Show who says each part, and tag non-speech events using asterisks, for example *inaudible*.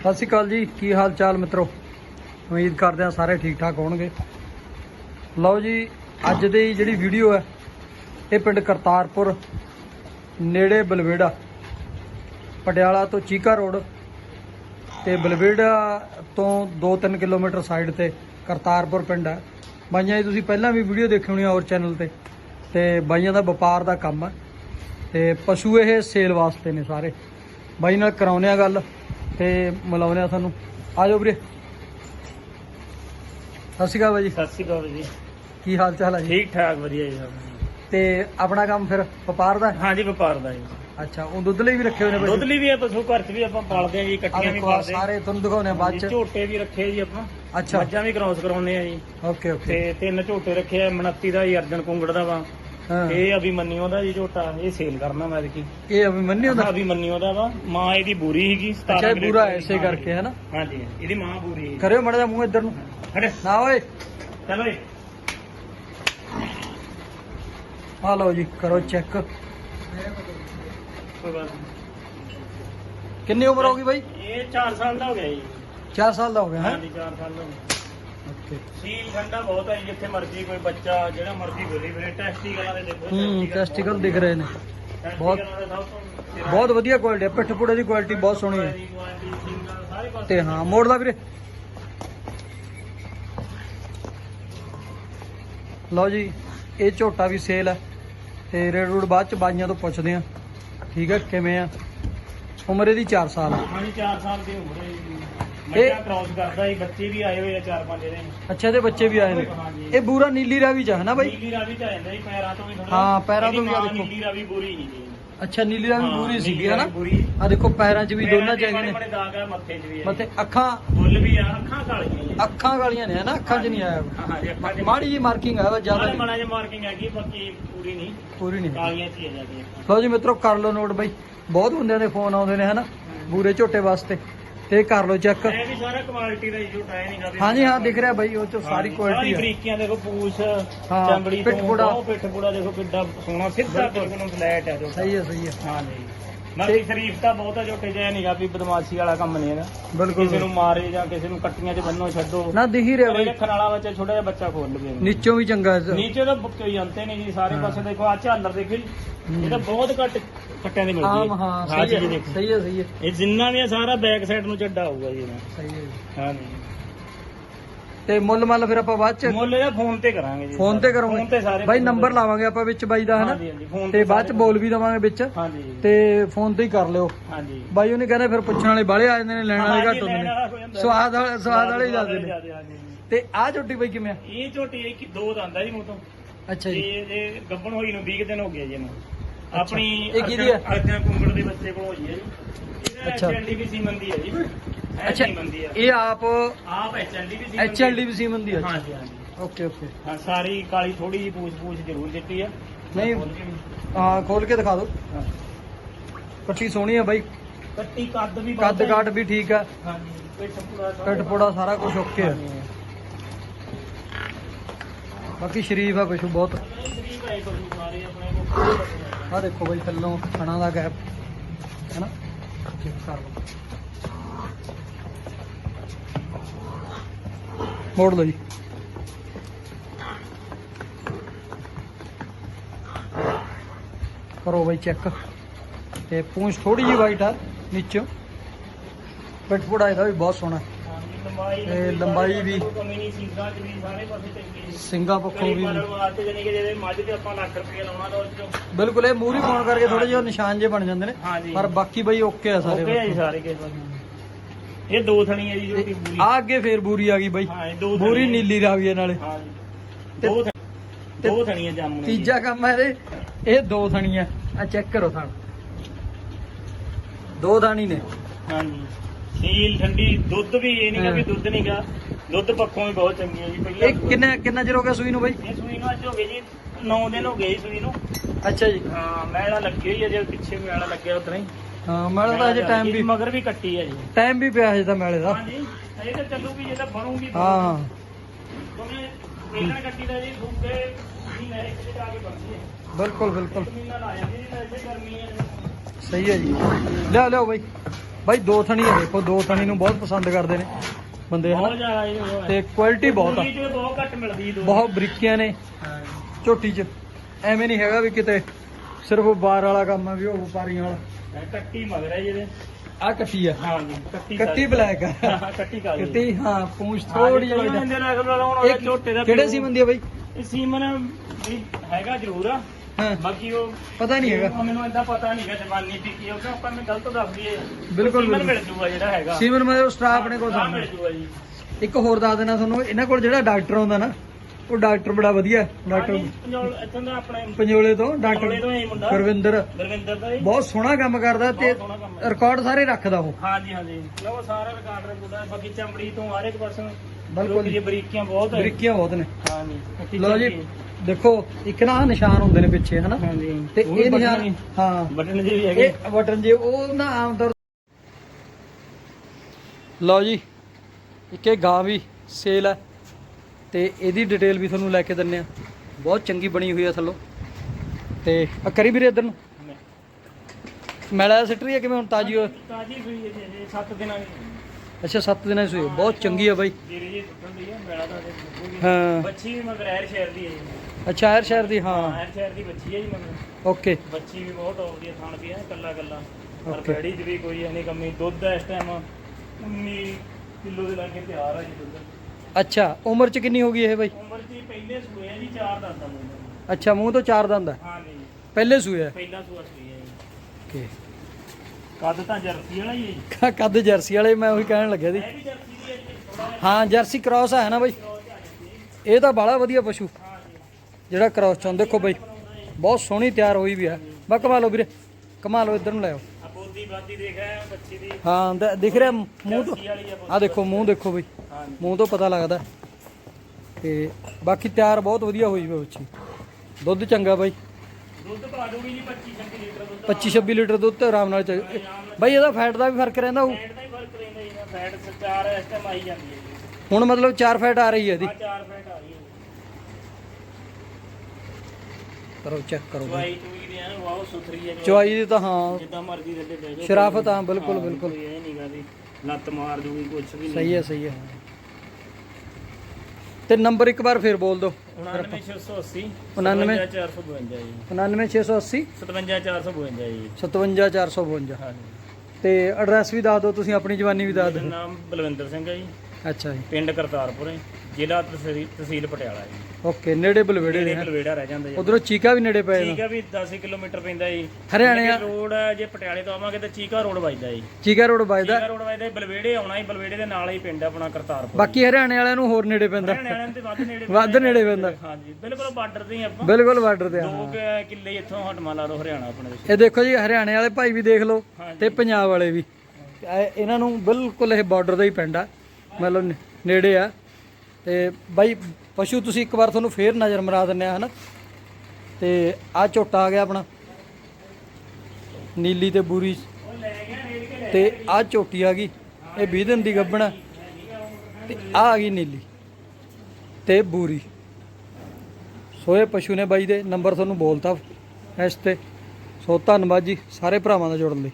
Speaker 1: ਸਤਿ ਸ਼੍ਰੀ ਅਕਾਲ ਜੀ, ਕੀ ਹਾਲ ਚਾਲ ਮਿੱਤਰੋ? ਉਮੀਦ ਕਰਦੇ ਹਾਂ ਸਾਰੇ ਠੀਕ ਠਾਕ ਹੋਣਗੇ। ਲਓ ਜੀ, ਅੱਜ ਦੀ ਜਿਹੜੀ ਵੀਡੀਓ ਹੈ, ਇਹ ਪਿੰਡ ਕਰਤਾਰਪੁਰ, ਨੇੜੇ ਬਲਵੇੜਾ, ਪਟਿਆਲਾ ਤੋਂ ਚੀਕਾ ਰੋਡ ਤੇ ਬਲਵੇੜਾ ਤੋਂ 2-3 ਕਿਲੋਮੀਟਰ ਸਾਈਡ ਤੇ ਕਰਤਾਰਪੁਰ ਪਿੰਡ ਹੈ। ਬਾਈਆਂ ਜੀ, ਤੁਸੀਂ ਪਹਿਲਾਂ ਵੀ ਵੀਡੀਓ ਦੇਖੀ ਹੋਣੀ ਹੋਰ ਚੈਨਲ ਤੇ ਤੇ ਬਾਈਆਂ ਦਾ ਵਪਾਰ ਦਾ ਕੰਮ ਹੈ ਤੇ ਪਸ਼ੂ ਇਹ ਸੇਲ ਵਾਸਤੇ ਨੇ ਸਾਰੇ। ਬਾਈ ਨਾਲ ਕਰਾਉਂਦੇ ਆ ਗੱਲ। ਤੇ ਮਿਲਾਉਂਦੇ ਆ ਤੁਹਾਨੂੰ। ਆ ਜਾਓ ਵੀਰੇ। ਸਤਿ ਸ਼੍ਰੀ ਅਕਾਲ ਬਾਈ ਜੀ।
Speaker 2: ਸਤਿ ਸ਼੍ਰੀ ਅਕਾਲ ਜੀ।
Speaker 1: ਕੀ ਹਾਲ ਚਾਲ ਹੈ ਜੀ?
Speaker 2: ਠੀਕ ਠਾਕ ਵਧੀਆ ਜੀ ਸਭ
Speaker 1: ਤੇ ਆਪਣਾ ਕੰਮ ਫਿਰ ਵਪਾਰ ਦਾ? ਹੈ?
Speaker 2: ਹਾਂਜੀ ਵਪਾਰ ਦਾ ਜੀ।
Speaker 1: ਅੱਛਾ ਉਹ ਦੁੱਧ ਲਈ ਵੀ ਰੱਖੇ ਹੋਏ ਨੇ
Speaker 2: ਦੁੱਧ ਲਈ ਵੀ ਆ ਪਸ਼ੂ ਘਰ ਚ ਵੀ ਆਪਾਂ ਪਾਲਦੇ ਆ ਜੀ
Speaker 1: ਆ
Speaker 2: ਕੱਟੀਆਂ ਵੀ
Speaker 1: ਦੇਖੋ ਆਹ
Speaker 2: ਪਾਲਦੇ ਆ।
Speaker 1: ਸਾਰੇ ਤੁਹਾਨੂੰ ਦਿਖਾਉਂਦੇ ਆ ਬਾਅਦ ਚ।
Speaker 2: ਝੋਟੇ ਵੀ ਰੱਖੇ ਜੀ ਆਪਾਂ।
Speaker 1: ਅੱਛਾ।
Speaker 2: ਮੱਝਾਂ ਵੀ ਕ੍ਰਾਸ ਕਰਾਉਂਦੇ ਆ ਜੀ।
Speaker 1: Okay okay.
Speaker 2: ਤੇ ਤਿੰਨ ਝੋਟੇ ਰੱਖੇ ਆ 29 ਦਾ ਜੀ ਅਰਜਨ ਕੁੰਗੜ ਦਾ ਵਾ।
Speaker 1: ਹਾਂ।
Speaker 2: ਇਹ ਅਭਿਮਨਿਓ ਦਾ ਜੀ ਝੋਟਾ ਇਹ ਸੇਲ ਕਰਨਾ ਮੈਂ ਕੀ
Speaker 1: ਇਹ ਅਭਿਮਨਿu ਹੁੰਦਾ
Speaker 2: ਅਭਿਮਨਿਓ ਦਾ ਵਾ। ਮਾਂ ਇਹਦੀ ਬੂਰੀ ਸੀਗੀ 17
Speaker 1: ਅੱਛਾ ਇਹ
Speaker 2: ਦੀ।
Speaker 1: ਐਸੇ ਕਰਕੇ ਹੈ ਨਾ
Speaker 2: ਹਾਂਜੀ ਇਹਦੀ ਮਾਂ ਬੂਰੀ ਸੀ
Speaker 1: ਕਰਿਓ ਮੜਾ ਮੂੰਹ ਇੱਧਰ ਨੂੰ।
Speaker 2: ਹੜੇ
Speaker 1: ਨਾ ਓਏ।
Speaker 2: ਚਲੋ ਜੀ
Speaker 1: ਆ ਲਓ ਜੀ ਕਰੋ ਚੈੱਕ
Speaker 2: ਕੋਈ।
Speaker 1: ਕਿੰਨੀ ਉਮਰ ਹੋ ਗਈ ਬਾਈ?
Speaker 2: ਇਹ 4 ਸਾਲ ਦਾ ਹੋ ਗਿਆ ਜੀ।
Speaker 1: 4 ਸਾਲ ਦਾ ਹੋ ਗਿਆ ਹੈ
Speaker 2: ਹਾਂਜੀ 4 ਸਾਲ ਦਾ ਹੋ ਗਿਆ।
Speaker 1: ਓਕੇ
Speaker 2: ਸੀਲ ਠੰਡਾ ਬਹੁਤ ਹੈ ਜੀ, ਜਿੱਥੇ ਮਰਜ਼ੀ ਕੋਈ ਬੱਚਾ ਜਿਹੜਾ ਮਰਜ਼ੀ ਬੋਲੀ ਫਿਰੇ। ਟੈਸਟੀਕਲਾਂ ਦੇ ਦੇਖੋ
Speaker 1: ਹੂੰ ਟੈਸਟੀਕਲ ਦਿਖ ਰਹੇ ਨੇ। ਬਹੁਤ-
Speaker 2: ਟੈਸਟੀਕਲਾਂ ਦੇ ਸਭ ਤੋਂ ਸਿਰਾ
Speaker 1: ਬਹੁਤ ਵਧੀਆ ਕੁਆਲਿਟੀ ਹੈ ਪਿੱਠ ਪੁੜੇ ਦੀ ਕੁਆਲਿਟੀ ਬਹੁਤ ਸੋਹਣੀ ਹੈ
Speaker 2: ਦੀ ਕੁਆਲਿਟੀ, ਸਿੰਗਲ, ਸਾਰੇ ਪਾਸੇ।
Speaker 1: ਤੇ ਹਾਂ ਮੋੜਦਾ ਵੀਰੇ। ਲਓ ਜੀ ਇਹ ਝੋਟਾ ਵੀ ਸੇਲ ਹੈ ਤੇ ਰੇਡ ਰੂਡ ਬਾਅਦ ਚ ਬਾਈਆਂ ਤੋਂ ਪੁੱਛਦੇ ਆ। ਠੀਕ ਹੈ ਕਿਵੇਂ ਆ? ਉਮਰ ਇਹਦੀ 4 ਸਾਲ ਹੈ
Speaker 2: ਹਾਂਜੀ 4 ਸਾਲ ਦੀ ਉਮਰ ਹੈ ਜੀ। ਬੱਚਾ ਕ੍ਰਾਸ ਕਰਦਾ ਜੀ ਬੱਚੇ ਵੀ ਆਏ ਹੋਏ ਆ 4-5 ਇਹਦੇ
Speaker 1: ਅੱਛਾ ਇਹਦੇ ਬੱਚੇ ਵੀ ਆਏ ਨੇ। ਇਹ ਬੂਰਾ ਨੀਲੀ ਰਾਵੀ ਚ ਹੈ ਨਾ ਬਾਈ?
Speaker 2: ਨੀਲੀ ਰਾਵੀ ਚ ਆ ਜਾਂਦਾ ਜੀ ਪੈਰਾਂ ਤੋਂ ਵੀ ਥੋੜਾ
Speaker 1: ਹਾਂ, ਪੈਰਾਂ ਤੋਂ ਵੀ ਆ ਦੇਖੋ।
Speaker 2: ਨੀਲੀ ਰਾਵੀ ਪੂਰੀ ਨਹੀਂ ਜੀ।
Speaker 1: ਅੱਛਾ ਨੀਲੀ ਰਾਵੀ
Speaker 2: ਹਾਂ, ਨੀਲੀ
Speaker 1: ਸੀਗੀ ਹੈ ਨਾ
Speaker 2: ਰਾਵੀ
Speaker 1: ਆ ਦੇਖੋ ਪੈਰਾਂ 'ਚ ਵੀ ਦੋਨਾਂ ਚ ਹੈਗੇ ਨੇ।
Speaker 2: ਬੜੇ ਦਾਗ ਆ ਮੱਥੇ 'ਚ ਵੀ ਆ
Speaker 1: ਮੱਥੇ ਅੱਖਾਂ
Speaker 2: ਬੁੱਲ ਵੀ ਆ ਅੱਖਾਂ ਕਾਲੀਆਂ ਜੀ।
Speaker 1: ਅੱਖਾਂ ਵਾਲੀਆਂ ਨੇ ਹੈ ਨਾ ਅੱਖਾਂ 'ਚ ਨਹੀਂ ਆਇਆ।
Speaker 2: ਹਾਂਜੀ ਅੱਖਾਂ 'ਚ
Speaker 1: ਮਾੜੀ ਜੀ ਮਾਰਕਿੰਗ ਹੈ ਵਾ ਜ਼ਿਆਦਾ ਨਹੀਂ।
Speaker 2: ਮਣਾ ਜਿਹਾ ਮਾਰਕਿੰਗ ਹੈਗੀ ਬਾਕੀ ਪੂਰੀ ਨਹੀਂ।
Speaker 1: ਪੂਰੀ ਨਹੀਂ।
Speaker 2: ਕਾਲੀਆਂ 'ਚ ਹੀ ਆ ਜਾਂਦੀ
Speaker 1: ਲਓ ਜੀ ਮਿੱਤਰੋ ਕਰ ਲਓ ਨੋਟ ਬਾਈ। ਬਹੁਤ ਬੰਦਿਆਂ ਦੇ ਫੋਨ ਆਉਂਦੇ ਨੇ ਹਨਾ? ਬੂਰੇ ਝੋਟੇ ਵਾਸਤੇ। ਤੇ ਕਰ ਲਓ ਚੈੱਕ
Speaker 2: ਇਹ ਵੀ ਸਾਰਾ ਕੁਆਲਿਟੀ ਦਾ ਹੀ ਝੂਟਾ ਹੈ ਨਹੀਂ ਵੀ
Speaker 1: ਹਾਂਜੀ ਹਾਂ ਦਿਖ ਰਿਹਾ ਬਾਈ ਉਹ ਚ ਸਾਰੀ ਕੁਆਲਿਟੀ ਹੈ
Speaker 2: ਬਰੀਕੀਆਂ ਦੇਖੋ ਪੂਛ
Speaker 1: ਹਾਂ,
Speaker 2: ਚਮੜੀ
Speaker 1: ਪਿੱਠ
Speaker 2: ਤੋਂ
Speaker 1: ਪੁੜਾ।
Speaker 2: ਪਿੱਠ ਪੁੜਾ ਦੇਖੋ ਕਿੱਡਾ ਸੋਹਣਾ ਸਿੱਧਾ ਬਿਲਕੁਲ। ਫਲੈਟ ਹੈ ਝੋਟਾ
Speaker 1: ਸਹੀ ਹੈ ਸਹੀ ਹੈ।
Speaker 2: ਹਾਂਜੀ। ਬਾਕੀ ਸ਼ਰੀਫ ਤਾਂ ਬਹੁਤ ਹੈ ਝੋਟੇ ਜਿਹਾ ਨਹੀਂਗਾ ਵੀ ਬਦਮਾਸ਼ੀ ਵਾਲਾ ਕੰਮ ਨਹੀਂ ਹੈਗਾ।
Speaker 1: ਬਿਲਕੁਲ
Speaker 2: ਕਿਸੇ ਨੂੰ ਮਾਰੇ ਜਾਂ ਕਿਸੇ ਨੂੰ ਕੱਟੀਆਂ 'ਚ ਬੰਨੋ ਛੱਡੋ।
Speaker 1: ਨਾ ਦਿਖ ਹੀ ਰਿਹਾ ਬਾਈ
Speaker 2: ਰੱਖਣ ਵਾਲਾ ਬੱਚਾ ਛੋਟਾ ਜਿਹਾ ਬੱਚਾ ਖੋਲ ਲਵੇ।
Speaker 1: ਨੀਚੋਂ ਵੀ ਚੰਗਾ ਹੈ
Speaker 2: ਨੀਚੇ ਤਾਂ ਕੋਈ ਅੰਤੇ ਨਹੀਂ ਜੀ ਸਾਰੇ
Speaker 1: ਹਾਂ।
Speaker 2: ਪਾਸੇ ਦੇਖੋ ਆ ਝਾਲਰ ਦੇਖੋ ਜੀ।
Speaker 1: ਹੂੰ।
Speaker 2: ਇਹ ਤਾਂ ਬਹੁਤ ਘੱਟ ਕੱਟਿਆਂ ਦੀ ਮਿਲਦੀ ਹੈ।
Speaker 1: ਹਾਂ ਸਹੀ ਹੈ ਸਹੀ ਹੈ ਸਹੀ ਹੈ।
Speaker 2: ਇਹ ਜਿੰਨਾ ਵੀ ਆ ਸਾਰਾ ਬੈਕ ਸਾਈਡ ਨੂੰ ਚੱਡਾ ਹੋਊਗਾ ਜੀ
Speaker 1: ਸਹੀ ਹੈ ਜੀ। ਤੇ ਮੁੱਲ ਮੱਲ ਫਿਰ ਆਪਾਂ ਬਾਅਦ ਚ
Speaker 2: ਮੁੱਲ ਇਹਦਾ ਫੋਨ ਤੇ ਕਰਾਂਗੇ ਜੀ
Speaker 1: ਫੋਨ ਤੇ
Speaker 2: ਫੋਨ ਤੇ
Speaker 1: ਕਰੋਗੇ
Speaker 2: ਸਾਰੇ
Speaker 1: ਬਾਈ ਨੰਬਰ ਲਾਵਾਂਗੇ ਆਪਾਂ ਵਿੱਚ ਬਾਈ ਦਾ ਹਨਾ?
Speaker 2: ਹਾਂਜੀ ਹਾਂਜੀ ਫੋਨ
Speaker 1: ਤੇ ਬਾਅਦ ਚ ਬੋਲ ਵੀ ਦਵਾਂਗੇ ਵਿੱਚ।
Speaker 2: ਹਾਂਜੀ।
Speaker 1: ਤੇ ਫੋਨ ਤੇ ਹੀ ਕਰ ਲਿਓ।
Speaker 2: ਹਾਂਜੀ।
Speaker 1: ਬਾਈ ਉਹਨੇ ਕਹਿੰਦੇ ਫਿਰ ਪੁੱਛਣ ਵਾਲੇ ਬਾਲੇ ਆ ਜਾਂਦੇ ਨੇ ਲੈਣ ਵਾਲੇ ਘੱਟ ਹੁੰਦੇ ਨੇ। ਸਵਾਦ ਵਾਲੇ ਸਵਾਦ ਵਾਲੇ ਹੀ ਦੱਸਦੇ ਨੇ।
Speaker 2: ਹਾਂਜੀ।
Speaker 1: ਤੇ ਆਹ ਝੋਟੀ ਬਾਈ ਕਿਵੇਂ ਆ?
Speaker 2: ਇਹ ਝੋਟੀ ਇਹ ਕਿ ਦੋ ਦੰਦ ਜੀ ਮੂੰਹ ਤੋਂ।
Speaker 1: ਅੱਛਾ ਜੀ।
Speaker 2: ਇਹ ਇਹ ਗੱਬਣ ਹੋਈ ਨੂੰ 20 ਕੁ ਦਿਨ ਹੋ ਗਏ ਜੀ ਇਹਨੂੰ। ਆਪਣੀ
Speaker 1: ਇਹ ਕਿਹਦੀ ਹੈ?
Speaker 2: ਅਰਜਨ ਕੁੰਗੜ ਦੇ ਬੱਚੇ ਕੋਲ ਹੋਈ ਹੈ ਜੀ।
Speaker 1: ਅੱਛਾ।
Speaker 2: ਅੱਛਾ ਐਚਐਲਡੀ ਸੀਮਨ ਦੀ ਹੈ ਜੀ।
Speaker 1: ਅੱਛਾ
Speaker 2: ਅੱਛਾ
Speaker 1: ਇਹ ਆਪ
Speaker 2: ਆਪ ਐਚਐਲਡੀ ਵੀ
Speaker 1: ਡੀ ਵੀ ਸੀਮਨ ਦੀ ਹੈ
Speaker 2: ਹਾਂਜੀ ਹਾਂਜੀ।
Speaker 1: Okay okay.
Speaker 2: ਹਾਂ ਸਾਰੀ ਕਾਲੀ ਥੋੜੀ ਜਿਹੀ ਪੂਛ ਪੂਛ ਜ਼ਰੂਰ ਦਿੱਤੀ ਆ।
Speaker 1: ਨਹੀਂ। ਹਾਂ ਖੋਲ ਕੇ ਦਿਖਾ ਦਿਓ।
Speaker 2: ਹਾਂ।
Speaker 1: ਕੱਟੀ ਸੋਹਣੀ ਹੈ ਬਾਈ।
Speaker 2: ਕੱਟੀ ਕੱਦ ਵੀ ਬਹੁਤ
Speaker 1: ਕੱਦ
Speaker 2: ਹੈ।
Speaker 1: ਕਾਟ ਵੀ ਠੀਕ ਹੈ
Speaker 2: ਹਾਂਜੀ ਪਿੱਠ ਪੂਰਾ ਸਾਰਾ-
Speaker 1: ਪਿੱਠ ਪੋੜਾ ਸਾਰਾ ਕੁਝ ਓਕੇ
Speaker 2: ਹਾਂਜੀ।
Speaker 1: ਬਾਕੀ ਸ਼ਰੀਫ ਹੈ ਪਸ਼ੂ ਬਹੁਤ।
Speaker 2: ਗਰੀਬ ਹੈ ਪਸ਼ੂ ਸਾਰੇ ਆਪਣੇ ਕੋਲ
Speaker 1: ਆ ਦੇਖੋ ਬਾਈ ਥੱਲੋਂ ਥਣਾ ਦਾ ਗੈਪ ਹੈਨਾ ਚੈੱਕ ਕਰ ਲਓ। ਮੋੜ ਲਓ ਜੀ। ਕਰੋ ਬਾਈ ਚੈੱਕ ਤੇ ਪੂੰਛ ਥੋੜੀ ਜਿਹੀ ਵਾਈਟ ਆ ਨੀਚੋਂ। ਪਿੱਠ ਪੋੜਾ ਇਹਦਾ ਵੀ ਬਹੁਤ ਸੋਹਣਾ।
Speaker 2: ਹਾਂਜੀ, ਲੰਬਾਈ
Speaker 1: ਵੀ- ਸਿੰਘਾਂ ਪੱਖੋਂ ਵੀ।
Speaker 2: ਤੇ ਤਾਂ
Speaker 1: ਬਿਲਕੁਲ ਇਹ ਮੂਰੀ ਪਾਉਣ ਕਰਕੇ ਥੋੜੇ ਜਿਹੇ ਨਿਸ਼ਾਨ ਜੇ ਬਣ ਜਾਂਦੇ ਨੇ। ਪਰ ਬਾਕੀ ਬਾਈ ਓਕੇ ਆ ਸਾਰੇ।
Speaker 2: ਓਕੇ ਹੈ ਜੀ ਸਾਰੇ ਕਿਸੇ ਇਹ ਦੋ ਥਣੀ ਹੈ ਜੀ ਜੋ ਕਿ
Speaker 1: ਆ ਅੱਗੇ ਫੇਰ ਬੂਰੀ ਆ ਗਈ ਬਾਈ।
Speaker 2: ਹਾਂ ਇਹ ਦੋ
Speaker 1: ਬੂਰੀ
Speaker 2: ਥਣੀ ਹੈ।
Speaker 1: ਨੀਲੀ ਰਾਵੀ ਹੈ ਨਾਲੇ।
Speaker 2: ਹਾਂ ਜੀ। ਦੋ ਥਣੀ- ਦੋ ਥਣੀਆਂ ਜਾਮੂ
Speaker 1: ਤੀਜਾ ਕੰਮ ਹੈ ਇਹਦੇ। ਇਹ ਦੋ ਥਣੀਆਂ ਆ ਚੈੱਕ ਕਰੋ ਥਣ। ਦੋ ਥਾਣੀ ਨੇ।
Speaker 2: ਹਾਂਜੀ ਸੀਲ ਠੰਡੀ ਦੁੱਧ ਵੀ ਇਹ ਨਹੀਂਗਾ ਵੀ ਦੁੱਧ ਨਹੀਂਗਾ ਦੁੱਧ ਪੱਖੋਂ ਵੀ ਬਹੁਤ ਚੰਗੀ ਹੈ ਜੀ। ਪਹਿਲਾਂ
Speaker 1: ਇਹ ਕਿੰਨਾ ਕਿੰਨਾ ਚਿਰ ਹੋ ਗਿਆ ਸੂਈ ਨੂੰ ਬਾਈ?
Speaker 2: ਇਹ ਸੂਈ ਨੂੰ ਅੱਜ ਹੋ ਗਏ ਜੀ 9 ਦਿਨ ਹੋ ਗਏ ਜੀ ਸੂਈ ਨੂੰ।
Speaker 1: ਅੱਛਾ ਜੀ।
Speaker 2: ਹਾਂ ਮੈਲਾ ਲੱਗੀ ਹੋਈ ਹੈ ਜੇ ਪਿੱਛੇ ਮੈਲਾ ਲੱਗਿਆ ਉਤਰਾ ਹੀ।
Speaker 1: ਹਾਂ ਮੈਲੇ ਦਾ ਹਜੇ ਟਾਈਮ ਵੀ
Speaker 2: ਮਗਰ ਵੀ ਕੱਟੀ ਹੈ ਜੀ।
Speaker 1: ਟਾਈਮ ਵੀ ਪਿਆ ਹਜੇ ਤਾਂ ਮੈਲੇ ਦਾ।
Speaker 2: ਹਾਂਜੀ ਇਹ ਤਾਂ ਚੱਲੂਗੀ ਜੇ ਤਾਂ ਬਣੂਗੀ
Speaker 1: ਹਾਂ।
Speaker 2: ਤੁਮੇ ਇਹਨਾਂ ਕੱਟੀ ਦਾ ਜੀ ਫੁੱਕੇ ਨਹੀਂ ਮੈਂ ਇੱਕ ਦੇ ਆ ਕੇ ਬਣਦੀ ਹੈ।
Speaker 1: ਬਿਲਕੁਲ ਬਿਲਕੁਲ।
Speaker 2: ਹੈ।
Speaker 1: ਸਹੀ ਹੈ ਜੀ। ਲਿਆ ਲਿਓ ਬਾਈ। ਬਾਈ ਦੋ ਥਣੀ ਆ ਦੇਖੋ ਦੋ ਥਣੀ ਨੂੰ ਬਹੁਤ ਪਸੰਦ ਕਰਦੇ ਨੇ ਬੰਦੇ ਹਨਾ?
Speaker 2: ਹੈ।
Speaker 1: ਤੇ ਕੁਆਲਿਟੀ ਬਹੁਤ ਆ।
Speaker 2: ਬਹੁਤ ਘੱਟ ਮਿਲਦੀ ਦੋ।
Speaker 1: ਬਹੁਤ ਬਰੀਕੀਆਂ ਨੇ। ਝੋਟੀ 'ਚ। ਐਵੇਂ ਨਹੀਂ ਹੈਗਾ ਵੀ ਕਿਤੇ ਸਿਰਫ ਬਾਰ ਵਾਲਾ ਕੰਮ ਆ ਵੀ ਉਹ ਵਪਾਰੀਆਂ ਵਾਲਾ।
Speaker 2: ਕੱਟੀ ਮਗਰ ਹੈ ਜਿਹਦੇ।
Speaker 1: ਆ ਕੱਟੀ ਆ?
Speaker 2: ਹਾਂ ਜੀ ਕੱਟੀ
Speaker 1: ਕੱਟੀ ਬਲੈਕ ਆ।
Speaker 2: ਹਾਂ, ਕੱਟੀ ਕਾਲੀ।
Speaker 1: ਕੱਟੀ ਹਾਂ ਪੂੰਛ ਥੋੜੀ ਜਿਹੀ
Speaker 2: ਜਿਹੀ
Speaker 1: ਵੱਡੀ।
Speaker 2: ਇਹ
Speaker 1: ਇਹ
Speaker 2: ਛੋਟੇ ਦਾ
Speaker 1: ਕਿਹੜੇ ਸੀਮਨ ਦੀ ਆ ਬਾਈ?
Speaker 2: ਇਹ ਸੀਮਨ ਵੀ ਹੈਗਾ ਜ਼ਰੂਰ ਆ। ਬਾਕੀ ਉਹ
Speaker 1: ਪਤਾ ਨਹੀਂ ਹੈਗਾ।
Speaker 2: ਮੈਨੂੰ ਏਦਾਂ ਪਤਾ ਨਹੀਂ ਹੈਗਾ ਜਵਾਨੀ ਦੀ ਕੀ ਕਿ ਆਪਾਂ ਨੇ ਗਲਤ ਦੱਸ ਦਈਏ।
Speaker 1: ਬਿਲਕੁਲ,
Speaker 2: ਸੀਮਨ। ਮਿਲ ਜੂਗਾ ਜਿਹੜਾ ਹੈਗਾ।
Speaker 1: ਸੀਮਨ ਮਤਲਬ ਸਟਾਫ ਆਪਣੇ ਕੋਲ ਸਾਹਮਣੇ।
Speaker 2: ਮਿਲ ਜੂਗਾ ਜੀ।
Speaker 1: ਇੱਕ ਹੋਰ ਦੱਸ ਦੇਣਾ ਤੁਹਾਨੂੰ ਇਹਨਾਂ ਕੋਲ ਜਿਹੜਾ ਡਾਕਟਰ ਆਉਂਦਾ ਨਾ ਉਹ ਡਾਕਟਰ ਬੜਾ ਵਧੀਆ ਡਾਕਟਰ
Speaker 2: ਪੰਜੋਲ ਇੱਥੋਂ ਦਾ ਆਪਣੇ
Speaker 1: ਪੰਜੋਲੇ ਤੋਂ
Speaker 2: ਪੰਜੋਲੇ ਤੋਂ
Speaker 1: ਡਾਕਟਰ
Speaker 2: ਮੁੰਡਾ।
Speaker 1: ਗੁਰਵਿੰਦਰ।
Speaker 2: ਗੁਰਵਿੰਦਰ ਦਾ ਜੀ।
Speaker 1: ਬਹੁਤ ਸੋਹਣਾ ਕੰਮ ਕਰਦਾ ਤੇ
Speaker 2: ਬਹੁਤ ਸੋਹਣਾ ਕੰਮ ਹੈ।
Speaker 1: ਰਿਕਾਰਡ ਸਾਰੇ ਰੱਖਦਾ ਉਹ।
Speaker 2: ਹਾਂਜੀ ਹਾਂਜੀ। ਲਓ ਸਾਰਾ ਰਿਕਾਰਡ ਰਿਕਾਰਡ ਬਾਕੀ ਚਮੜੀ ਤੋਂ ਹਰ ਇੱਕ ਪਰਸਨ
Speaker 1: ਬਿਲਕੁਲ
Speaker 2: ਜੀ ਬਰੀਕੀਆਂ ਬਹੁਤ ਹੈ।
Speaker 1: ਬਰੀਕੀਆਂ ਬਹੁਤ ਨੇ।
Speaker 2: ਹਾਂਜੀ
Speaker 1: ਲਓ ਜੀ। ਦੇਖੋ ਇੱਕ ਨਾ ਆਹ ਨਿਸ਼ਾਨ ਹੁੰਦੇ ਨੇ ਪਿੱਛੇ ਹਨਾ?
Speaker 2: ਹਾਂਜੀ।
Speaker 1: ਤੇ ਇਹ ਨਿਸ਼ਾਨ ਹਾਂ।
Speaker 2: ਬਟਨ ਜੀ ਵੀ ਹੈਗੇ।
Speaker 1: ਇਹ ਬਟਨ ਜੇ ਉਹ ਨਾ ਆਮ ਤੌਰ ਲਓ ਜੀ ਇੱਕ ਇਹ ਗਾਂ ਵੀ ਸੇਲ ਹੈ। ਤੇ ਇਹਦੀ ਡਿਟੇਲ ਵੀ ਤੁਹਾਨੂੰ ਲੈ ਕੇ ਦਿੰਨੇ ਆ। ਬਹੁਤ ਚੰਗੀ ਬਣੀ ਹੋਈ ਆ ਥੱਲੋਂ। ਤੇ ਆ ਕਰੀ ਵੀਰੇ ਇੱਧਰ ਨੂੰ। ਮੈਲਾ ਰਹੀ ਹੈ ਕਿਵੇਂ ਹੁਣ? ਤਾਜੀ ਹੋਈ?
Speaker 2: ਤਾਜੀ ਸੂਈ ਹੈ ਜੀ ਅਜੇ 7 ਦਿਨਾਂ ਦੀ।
Speaker 1: ਅੱਛਾ 7 ਦਿਨਾਂ ਦੀ ਸੂਈ ਹੈ। ਬਹੁਤ ਚੰਗੀ ਆ ਬਾਈ।
Speaker 2: ਜੀਰੀ ਜੀ ਟੁੱਟਣ ਦੀ ਹੈ ਮੇਲਾ ਤਾਂ ਲੱਗੂਗੀ
Speaker 1: ਹਾਂ।
Speaker 2: ਬੱਚੀ ਵੀ ਮਗਰ ਐਰ ਸ਼ਹਿਰ ਦੀ ਹੈ ਜੀ।
Speaker 1: ਅੱਛਾ ਹਰ ਸ਼ਹਿਰ ਦੀ ਹਾਂ।
Speaker 2: ਐਰ ਸ਼ਹਿਰ ਦੀ ਬੱਚੀ ਹੈ ਜੀ ਮਗਰ।
Speaker 1: ਓਕੇ।
Speaker 2: ਬੱਚੀ ਵੀ ਬਹੁਤ ਟੌਪ ਦੀ ਹੈ ਥਣ ਵੀ ਹੈ ਕੱਲਾ ਕੱਲਾ ਪਰ
Speaker 1: Okay.
Speaker 2: ਬੈੜੀ ਚ ਵੀ ਕੋਈ ਐਨੀ ਕਮੀ। ਦੁੱਧ ਹੈ ਇਸ ਟਾਈਮ 19 ਕਿਲੋ ਦੇ ਲਾਗੇ ਤਿਆਰ ਹੈ ਜੀ ਦੁੱਧ।
Speaker 1: ਅੱਛਾ ਉਮਰ ਚ ਕਿੰਨੀ ਹੋ ਗਈ ਇਹ ਬਾਈ?
Speaker 2: ਉਮਰ ਜੀ ਪਹਿਲੇ ਸੂਏ ਆ ਜੀ ਚਾਰ ਦੰਦਾਂ ਨੂੰ
Speaker 1: ਅੱਛਾ ਮੂੰਹ ਤੋਂ ਚਾਰ ਦੰਦ ਹੈ
Speaker 2: ਹਾਂ ਜੀ
Speaker 1: ਪਹਿਲੇ ਸੂਏ
Speaker 2: ਪਹਿਲਾ ਸੂਆ ਸੂਈ ਹੈ ਜੀ।
Speaker 1: ਓਕੇ।
Speaker 2: ਕੱਦ ਤਾਂ ਜਰਸੀ ਵਾਲਾ ਹੀ ਹੈ ਜੀ।
Speaker 1: ਕੱਦ ਜਰਸੀ ਵਾਲੇ ਮੈਂ ਉਹੀ ਕਹਿਣ ਲੱਗਿਆ ਸੀ।
Speaker 2: ਇਹ ਵੀ ਜਰਸੀ ਦੀ ਹੈ ਜੀ ਥੋੜਾ
Speaker 1: ਹਾਂ ਜਰਸੀ ਕ੍ਰਾਸ ਹੈ ਨਾ ਬਾਈ? ਇਹ ਤਾਂ ਬਾਲਾ ਵਧੀਆ ਪਸ਼ੂ। ਜਿਹੜਾ ਕ੍ਰਾਸ ਚੋਂ ਦੇਖੋ ਬਾਈ ਬਹੁਤ ਸੋਹਣੀ ਤਿਆਰ ਹੋਈ ਵੀ ਹੈ ਬਾ ਕਮਾ ਲਓ ਵੀਰੇ ਕਮਾ ਲਓ ਇੱਧਰ ਨੂੰ ਲੈ ਆਓ।
Speaker 2: ਆ ਬੋਦੀ ਬਾਦੀ ਦੇਖਿਆ ਬੱਚੀ ਦੀ।
Speaker 1: ਹਾਂ ਦ- ਦਿਖ ਰਿਹਾ ਮੂੰਹ ਤੋਂ।
Speaker 2: ਆ
Speaker 1: ਆ ਦੇਖੋ ਮੂੰਹ ਦੇਖੋ ਬਈ। ਮੂੰਹ ਤੋਂ ਪਤਾ ਲੱਗਦਾ। ਤੇ ਬਾਕੀ ਤਿਆਰ ਬਹੁਤ ਵਧੀਆ ਹੋਈ ਬੱਚੀ। ਦੁੱਧ ਚੰਗਾ ਬਾਈ।
Speaker 2: ਦੁੱਧ ਪਾ ਦੂਗੀ ਜੀ 25 25 ਲੀਟਰ ਦੁੱਧ।
Speaker 1: 25 26 ਲੀਟਰ ਦੁੱਧ ਆਰਾਮ ਨਾਲ ਬਾਈ ਇਹਦਾ ਫੈਟ ਦਾ ਵੀ ਫ਼ਰਕ ਰਹਿੰਦਾ ਹੋਊ।
Speaker 2: ਫੈਟ ਦਾ ਹੀ ਫ਼ਰਕ ਰਹਿੰਦਾ ਜੀ ਫੈਟ ਚਾਰ ਇਸ ਟਾਈਮ ਆਈ ਜਾਂਦੀ ਹੈ ਜੀ।
Speaker 1: ਹੁਣ ਮਤਲਬ 4 ਫੈਟ ਆ ਰਹੀ ਹੈ ਇਹਦੀ।
Speaker 2: ਚਾਰ ਫੈਟ ਆ ਰਹੀ ਹੈ
Speaker 1: ਕਰੋ ਚੈੱਕ ਕਰੋ ਬਾਈ।
Speaker 2: ਚਵਾਈ ਚੂਈ ਦੀ ਐਨ ਵਾਓ ਸੁਥਰੀ ਹੈ
Speaker 1: ਚਵਾਈ ਦੀ ਤਾਂ ਹਾਂ।
Speaker 2: ਜਿੱਦਾਂ ਮਰਜ਼ੀ ਦੇ ਦੇ
Speaker 1: ਸ਼ਰਾਫਤ ਹਾਂ ਬਿਲਕੁਲ ਬਿਲਕੁਲ।
Speaker 2: ਇਹ ਨਹੀਂਗਾ ਵੀ ਲੱਤ ਮਾਰ ਦੂਗੀ ਕੁਝ ਵੀ ਨਹੀਂ
Speaker 1: ਸਹੀ ਹੈ ਸਹੀ ਹੈ। ਤੇ ਨੰਬਰ ਇੱਕ ਵਾਰ ਫੇਰ ਬੋਲ ਦਿਓ।
Speaker 2: 99680
Speaker 1: 99
Speaker 2: 452 ਜੀ।
Speaker 1: 99680
Speaker 2: 57452 ਜੀ।
Speaker 1: 57452
Speaker 2: ਹਾਂਜੀ।
Speaker 1: ਤੇ ਐਡਰੈਸ ਵੀ ਦੱਸ ਦਿਓ ਤੁਸੀਂ ਆਪਣੀ ਜਵਾਨੀ ਵੀ ਦੱਸ ਦਿਓ।
Speaker 2: ਨਾਮ ਬਲਵਿੰਦਰ ਸਿੰਘ ਹੈ ਜੀ।
Speaker 1: ਅੱਛਾ ਜੀ।
Speaker 2: ਪਿੰਡ ਕਰਤਾਰਪੁਰ ਹੈ ਜ਼ਿਲ੍ਹਾ ਤਹਿਸੀਲ ਤਹਿਸੀਲ ਪਟਿਆਲਾ ਜੀ।
Speaker 1: ਓਕੇ ਨੇੜੇ ਬਲਵੇੜੇ ਦੇ
Speaker 2: ਬਲਵੇੜਾ ਰਹਿ ਜਾਂਦਾ ਜੀ।
Speaker 1: ਉਧਰੋਂ ਚੀਕਾ ਵੀ ਨੇੜੇ
Speaker 2: ਠੀਕ ਹੈ ਵੀ 10 ਕਿਲੋਮੀਟਰ ਪੈਂਦਾ ਜੀ।
Speaker 1: ਹਰਿਆਣੇ ਆ-
Speaker 2: ਰੋਡ ਜੇ ਪਟਿਆਲੇ ਤੋਂ ਆਵਾਂਗੇ ਤਾਂ ਚੀਕਾ ਰੋਡ ਵੱਜਦਾ ਜੀ।
Speaker 1: ਚੀਕਾ ਰੋਡ ਵੱਜਦਾ?
Speaker 2: ਚੀਕਾ ਰੋਡ ਵੱਜਦਾ ਜੀ, ਬਲਵੇੜੇ ਆਉਣਾ ਹੀ ਬਲਵੇੜੇ ਦੇ ਨਾਲ ਹੀ ਪਿੰਡ ਆਪਣਾ ਕਰਤਾਰਪੁਰ।
Speaker 1: ਬਾਕੀ ਹਰਿਆਣੇ ਵਾਲਿਆਂ ਨੂੰ ਹੋਰ ਨੇੜੇ ਪੈਂਦਾ?
Speaker 2: ਹਰਿਆਣੇ ਵਾਲਿਆਂ ਤੇ ਵੱਧ ਨੇੜੇ *laughs*
Speaker 1: ਵੱਧ ਨੇੜੇ ਪੈਂਦਾ।
Speaker 2: ਹਾਂਜੀ ਬਿਲਕੁਲ ਬਾਰਡਰ ਤੇ ਹੀ ਆਪਾਂ।
Speaker 1: ਬਿਲਕੁਲ ਬਾਰਡਰ ਤੇ
Speaker 2: ਦੋ
Speaker 1: ਹਾਂ।
Speaker 2: ਕੁ ਕਿੱਲੇ ਇੱਥੋਂ ਹਟਮਾ ਲਾ ਲਓ ਹਰਿਆਣਾ ਆਪਣੇ ਵਿੱਚ।
Speaker 1: ਇਹ ਦੇਖੋ ਜੀ ਹਰਿਆਣੇ ਵਾਲੇ ਭਾਈ ਵੀ ਦੇਖ ਲਓ। ਤੇ ਪੰਜਾਬ ਵਾਲੇ ਵੀ। ਇਹ- ਇਹਨਾਂ ਨੂੰ ਬਿਲਕੁਲ ਇਹ ਬਾਰਡਰ ਦਾ ਹੀ ਪਿੰਡ ਆ। ਮਤਲਬ ਨੇੜੇ ਆ। ਤੇ ਬਾਈ, ਪਸ਼ੂ ਤੁਸੀਂ ਇੱਕ ਵਾਰ ਤੁਹਾਨੂੰ ਫੇਰ ਨਜ਼ਰ ਮਰਾ ਦਿੰਨੇ ਆ, ਹਨਾ? ਤੇ ਆ ਝੋਟਾ ਆ ਗਿਆ ਆਪਣਾ। ਨੀਲੀ ਤੇ ਬੂਰੀ।
Speaker 2: ਉਹ ਲੈ ਗਿਆ
Speaker 1: ਤੇ ਆ ਝੋਟੀ ਆ ਗਈ। ਇਹ 20 ਦਿਨ ਦੀ ਗੱਭਣ ਆ। ਤੇ ਆ ਆ ਗਈ ਨੀਲੀ ਤੇ ਬੂਰੀ। ਸੋ ਪਸ਼ੂ ਨੇ ਬਾਈ ਦੇ, ਨੰਬਰ ਤੁਹਾਨੂੰ ਬੋਲਤਾ ਇਸ ਤੇ। ਸੋ ਧੰਨਵਾਦ ਜੀ, ਸਾਰੇ ਭਰਾਵਾਂ ਦਾ ਜੁੜਨ ਲਈ।